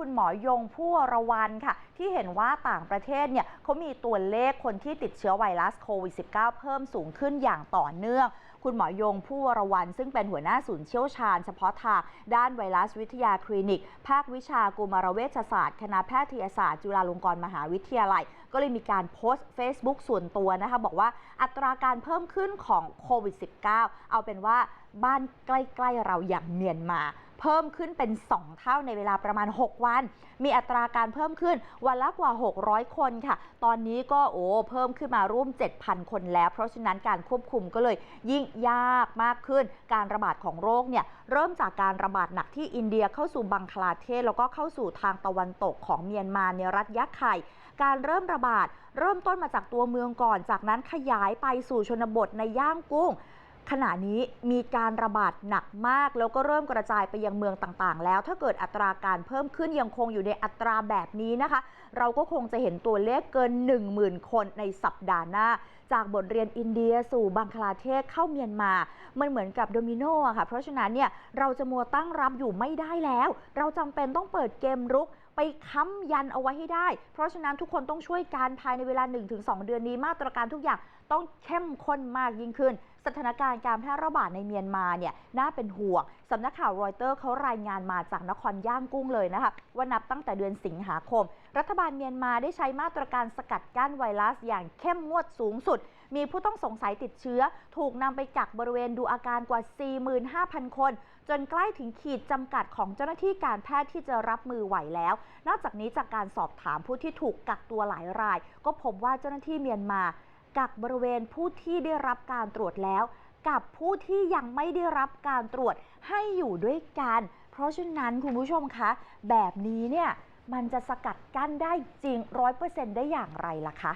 คุณหมอยงผู้วรวันค่ะ ที่เห็นว่าต่างประเทศเนี่ยเขามีตัวเลขคนที่ติดเชื้อไวรัสโควิด -19 เพิ่มสูงขึ้นอย่างต่อเนื่อง คุณหมอยงผู้วรวันซึ่งเป็นหัวหน้าศูนย์เชี่ยวชาญเฉพาะทางด้านไวรัสวิทยาคลินิก ภาควิชากุมารเวชศาสตร์ คณะแพทยศาสตร์จุฬาลงกรณ์มหาวิทยาลัย ก็เลยมีการโพสต์ Facebook ส่วนตัวนะคะ บอกว่าอัตราการเพิ่มขึ้นของโควิด -19 เอาเป็นว่าบ้านใกล้ ๆ เราอย่างเมียนมา เพิ่มขึ้นเป็น 2 เท่าในเวลาประมาณ 6 วัน มีอัตราการเพิ่มขึ้นวันละกว่า 600 คนค่ะ ตอนนี้ก็โอ้เพิ่มขึ้นมาร่วม 7,000 คนแล้ว เพราะฉะนั้นการควบคุมก็เลยยิ่งยากมากขึ้น การระบาดของโรคเนี่ยเริ่มจากการระบาดหนักที่อินเดียเข้าสู่บังคลาเทศ แล้วก็เข้าสู่ทางตะวันตกของเมียนมาในรัฐยะไข่การเริ่มระบาด เริ่มต้นมาจากตัวเมืองก่อน จากนั้นขยายไปสู่ชนบทในย่างกุ้ง ขณะนี้มีการระบาดหนักมาก แล้วก็เริ่มกระจายไปยังเมืองต่างๆ แล้ว ถ้าเกิดอัตราการเพิ่มขึ้นยังคงอยู่ในอัตราแบบนี้นะคะ เราก็คงจะเห็นตัวเลขเกิน 10,000 คนในสัปดาห์หน้า จากบทเรียนอินเดียสู่บังคลาเทศเข้าเมียนมา มันเหมือนกับโดมิโนอะค่ะ เพราะฉะนั้นเนี่ยเราจะมัวตั้งรับอยู่ไม่ได้แล้ว เราจำเป็นต้องเปิดเกมรุกไปค้ำยันเอาไว้ให้ได้ เพราะฉะนั้นทุกคนต้องช่วยกันภายในเวลา 1-2 เดือนนี้มาตรการทุกอย่างต้องเข้มข้นมากยิ่งขึ้น สถานการณ์การแพร่ระบาดในเมียนมาเนี่ยน่าเป็นห่วงสำนักข่าวรอยเตอร์เขารายงานมาจากนครย่างกุ้งเลยนะคะว่านับตั้งแต่เดือนสิงหาคม รัฐบาลเมียนมาได้ใช้มาตรการสกัดกั้นไวรัสอย่างเข้มงวดสูงสุด มีผู้ต้องสงสัยติดเชื้อ ถูกนำไปกักบริเวณดูอาการกว่า 45,000 คน จนใกล้ถึงขีดจำกัดของเจ้าหน้าที่การแพทย์ที่จะรับมือไหวแล้ว นอกจากนี้จากการสอบถามผู้ที่ถูกกักตัวหลายราย ก็พบว่าเจ้าหน้าที่เมียนมากักบริเวณผู้ที่ได้รับการตรวจแล้ว กับผู้ที่ยังไม่ได้รับการตรวจให้อยู่ด้วยกัน เพราะฉะนั้นคุณผู้ชมคะ แบบนี้เนี่ยมันจะสกัดกั้นได้จริงร้อยเปอร์เซ็นต์ได้อย่างไรล่ะคะ